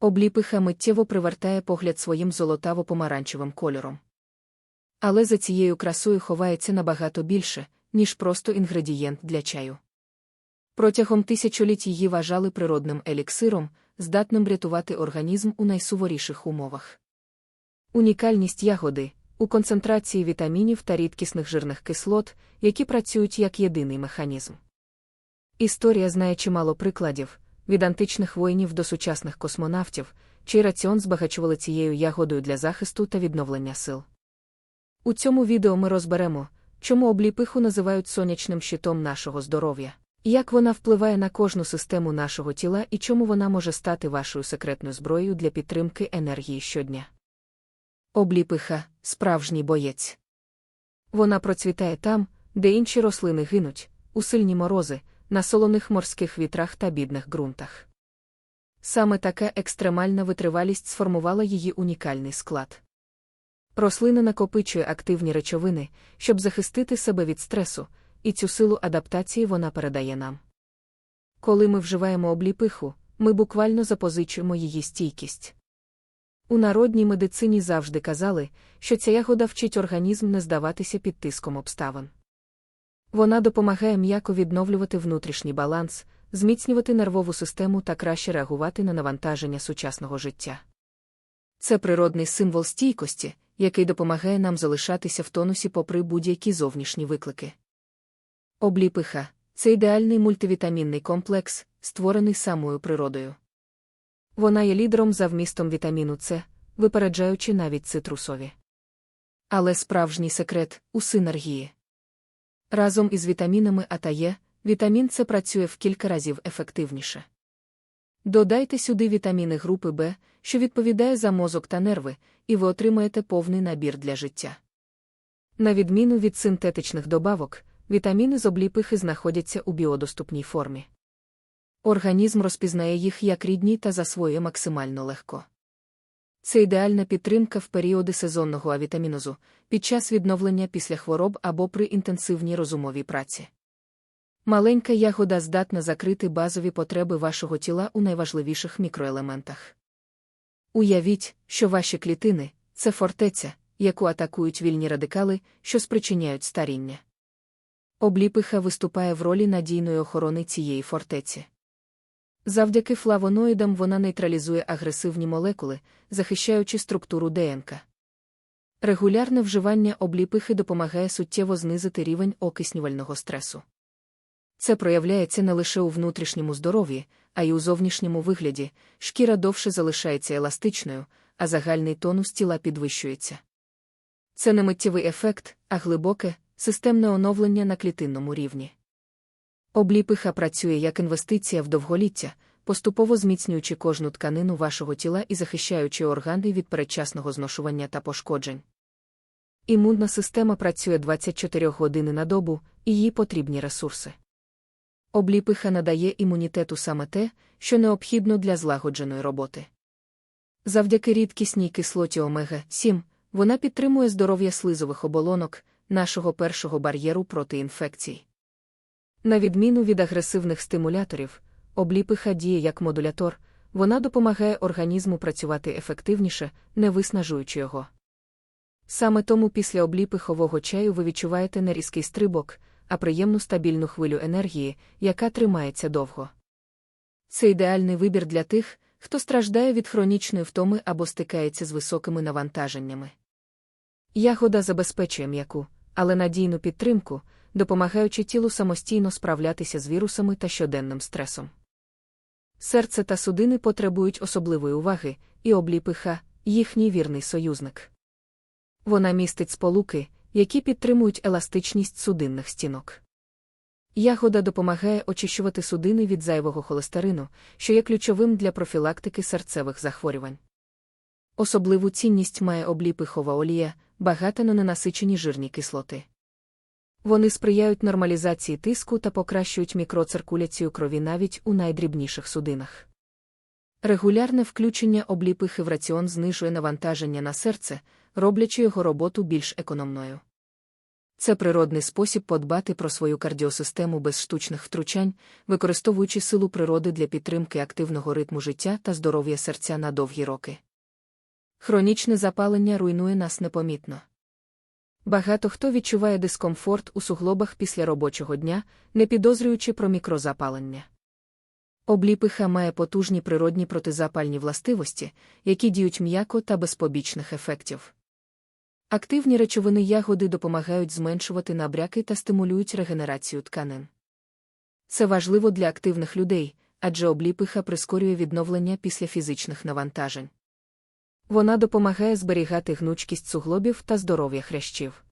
Обліпиха миттєво привертає погляд своїм золотаво-помаранчевим кольором. Але за цією красою ховається набагато більше, ніж просто інгредієнт для чаю. Протягом тисячоліть її вважали природним еліксиром, здатним врятувати організм у найсуворіших умовах. Унікальність ягоди у концентрації вітамінів та рідкісних жирних кислот, які працюють як єдиний механізм. Історія знає чимало прикладів від античних воїнів до сучасних космонавтів, чий раціон збагачували цією ягодою для захисту та відновлення сил. У цьому відео ми розберемо, чому обліпиху називають сонячним щитом нашого здоров'я, як вона впливає на кожну систему нашого тіла і чому вона може стати вашою секретною зброєю для підтримки енергії щодня. Обліпиха справжній боєць. Вона процвітає там, де інші рослини гинуть, у сильні морози, на солоних морських вітрах та бідних ґрунтах. Саме така екстремальна витривалість сформувала її унікальний склад. Рослина накопичує активні речовини, щоб захистити себе від стресу, і цю силу адаптації вона передає нам. Коли ми вживаємо обліпиху, ми буквально запозичуємо її стійкість. У народній медицині завжди казали, що ця ягода вчить організм не здаватися під тиском обставин. Вона допомагає м'яко відновлювати внутрішній баланс, зміцнювати нервову систему та краще реагувати на навантаження сучасного життя. Це природний символ стійкості, який допомагає нам залишатися в тонусі попри будь-які зовнішні виклики. Обліпиха це ідеальний мультивітамінний комплекс, створений самою природою. Вона є лідером за вмістом вітаміну С, випереджаючи навіть цитрусові. Але справжній секрет у синергії. Разом із вітамінами А та Е, вітамін С працює в кілька разів ефективніше. Додайте сюди вітаміни групи В, що відповідає за мозок та нерви, і ви отримаєте повний набір для життя. На відміну від синтетичних добавок, вітаміни з обліпихи знаходяться у біодоступній формі. Організм розпізнає їх як рідні та засвоює максимально легко. Це ідеальна підтримка в періоди сезонного авітамінозу, під час відновлення після хвороб або при інтенсивній розумовій праці. Маленька ягода здатна закрити базові потреби вашого тіла у найважливіших мікроелементах. Уявіть, що ваші клітини це фортеця, яку атакують вільні радикали, що спричиняють старіння. Обліпиха виступає в ролі надійної охорони цієї фортеці. Завдяки флавоноїдам вона нейтралізує агресивні молекули, захищаючи структуру ДНК. Регулярне вживання обліпихи допомагає суттєво знизити рівень окиснювального стресу. Це проявляється не лише у внутрішньому здоров'ї, а й у зовнішньому вигляді, шкіра довше залишається еластичною, а загальний тонус тіла підвищується. Це не миттєвий ефект, а глибоке, системне оновлення на клітинному рівні. Обліпиха працює як інвестиція в довголіття, поступово зміцнюючи кожну тканину вашого тіла і захищаючи органи від передчасного зношування та пошкоджень. Імунна система працює 24 години на добу, і їй потрібні ресурси. Обліпиха надає імунітету саме те, що необхідно для злагодженої роботи. Завдяки рідкісній кислоті омега 7 вона підтримує здоров'я слизових оболонок, нашого першого бар'єру проти інфекцій. На відміну від агресивних стимуляторів, обліпиха діє як модулятор, вона допомагає організму працювати ефективніше, не виснажуючи його. Саме тому після обліпихового чаю ви відчуваєте не різкий стрибок, а приємну стабільну хвилю енергії, яка тримається довго. Це ідеальний вибір для тих, хто страждає від хронічної втоми або стикається з високими навантаженнями. Ягода забезпечує м'яку, але надійну підтримку, допомагаючи тілу самостійно справлятися з вірусами та щоденним стресом. Серце та судини потребують особливої уваги, і обліпиха їхній вірний союзник. Вона містить сполуки, які підтримують еластичність судинних стінок. Ягода допомагає очищувати судини від зайвого холестерину, що є ключовим для профілактики серцевих захворювань. Особливу цінність має обліпихова олія, багата на ненасичені жирні кислоти. Вони сприяють нормалізації тиску та покращують мікроциркуляцію крові навіть у найдрібніших судинах. Регулярне включення обліпихи в раціон знижує навантаження на серце, роблячи його роботу більш економною. Це природний спосіб подбати про свою кардіосистему без штучних втручань, використовуючи силу природи для підтримки активного ритму життя та здоров'я серця на довгі роки. Хронічне запалення руйнує нас непомітно. Багато хто відчуває дискомфорт у суглобах після робочого дня, не підозрюючи про мікрозапалення. Обліпиха має потужні природні протизапальні властивості, які діють м'яко та без побічних ефектів. Активні речовини ягоди допомагають зменшувати набряки та стимулюють регенерацію тканин. Це важливо для активних людей, адже обліпиха прискорює відновлення після фізичних навантажень. Вона допомагає зберігати гнучкість суглобів та здоров'я хрящів.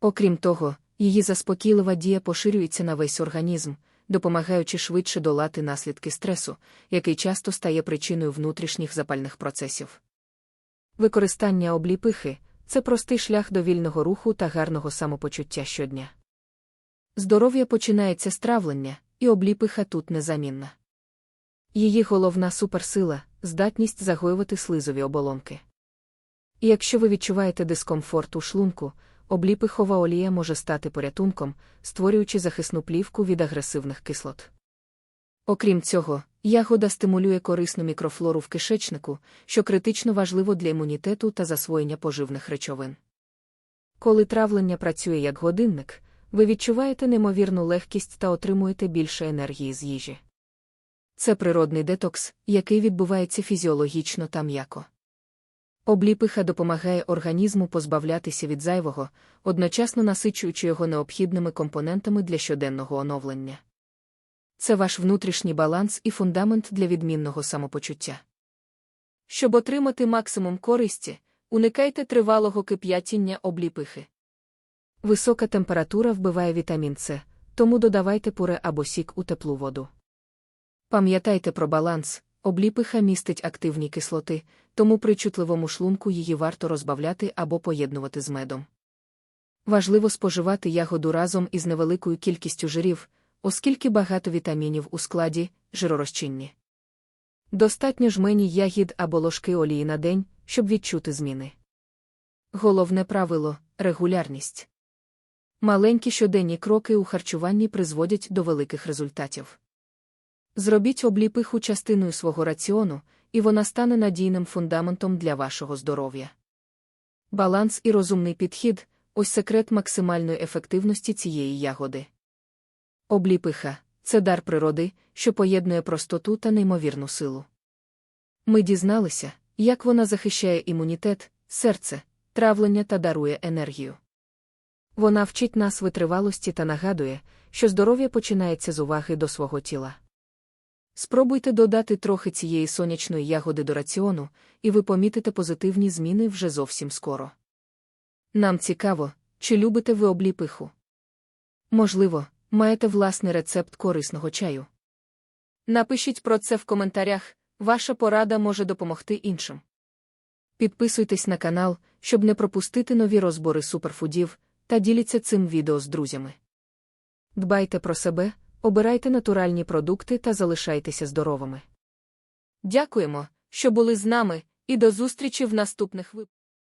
Окрім того, її заспокійлива дія поширюється на весь організм, допомагаючи швидше долати наслідки стресу, який часто стає причиною внутрішніх запальних процесів. Використання обліпихи це простий шлях до вільного руху та гарного самопочуття щодня. Здоров'я починається з травлення, і обліпиха тут незамінна. Її головна суперсила здатність загоювати слизові оболонки. І якщо ви відчуваєте дискомфорт у шлунку, обліпихова олія може стати порятунком, створюючи захисну плівку від агресивних кислот. Окрім цього, ягода стимулює корисну мікрофлору в кишечнику, що критично важливо для імунітету та засвоєння поживних речовин. Коли травлення працює як годинник, ви відчуваєте неймовірну легкість та отримуєте більше енергії з їжі. Це природний детокс, який відбувається фізіологічно та м'яко. Обліпиха допомагає організму позбавлятися від зайвого, одночасно насичуючи його необхідними компонентами для щоденного оновлення. Це ваш внутрішній баланс і фундамент для відмінного самопочуття. Щоб отримати максимум користі, уникайте тривалого кип'ятіння обліпихи. Висока температура вбиває вітамін С, тому додавайте пуре або сік у теплу воду. Пам'ятайте про баланс, обліпиха містить активні кислоти, тому при чутливому шлунку її варто розбавляти або поєднувати з медом. Важливо споживати ягоду разом із невеликою кількістю жирів, оскільки багато вітамінів у складі жиророзчинні. Достатньо жмені ягід або ложки олії на день, щоб відчути зміни. Головне правило регулярність. Маленькі щоденні кроки у харчуванні призводять до великих результатів. Зробіть обліпиху частиною свого раціону, і вона стане надійним фундаментом для вашого здоров'я. Баланс і розумний підхід ось секрет максимальної ефективності цієї ягоди. Обліпиха це дар природи, що поєднує простоту та неймовірну силу. Ми дізналися, як вона захищає імунітет, серце, травлення та дарує енергію. Вона вчить нас витривалості та нагадує, що здоров'я починається з уваги до свого тіла. Спробуйте додати трохи цієї сонячної ягоди до раціону, і ви помітите позитивні зміни вже зовсім скоро. Нам цікаво, чи любите ви обліпиху. Можливо, маєте власний рецепт корисного чаю. Напишіть про це в коментарях, ваша порада може допомогти іншим. Підписуйтесь на канал, щоб не пропустити нові розбори суперфудів, та діліться цим відео з друзями. Дбайте про себе, обирайте натуральні продукти та залишайтеся здоровими. Дякуємо, що були з нами, і до зустрічі в наступних випусках.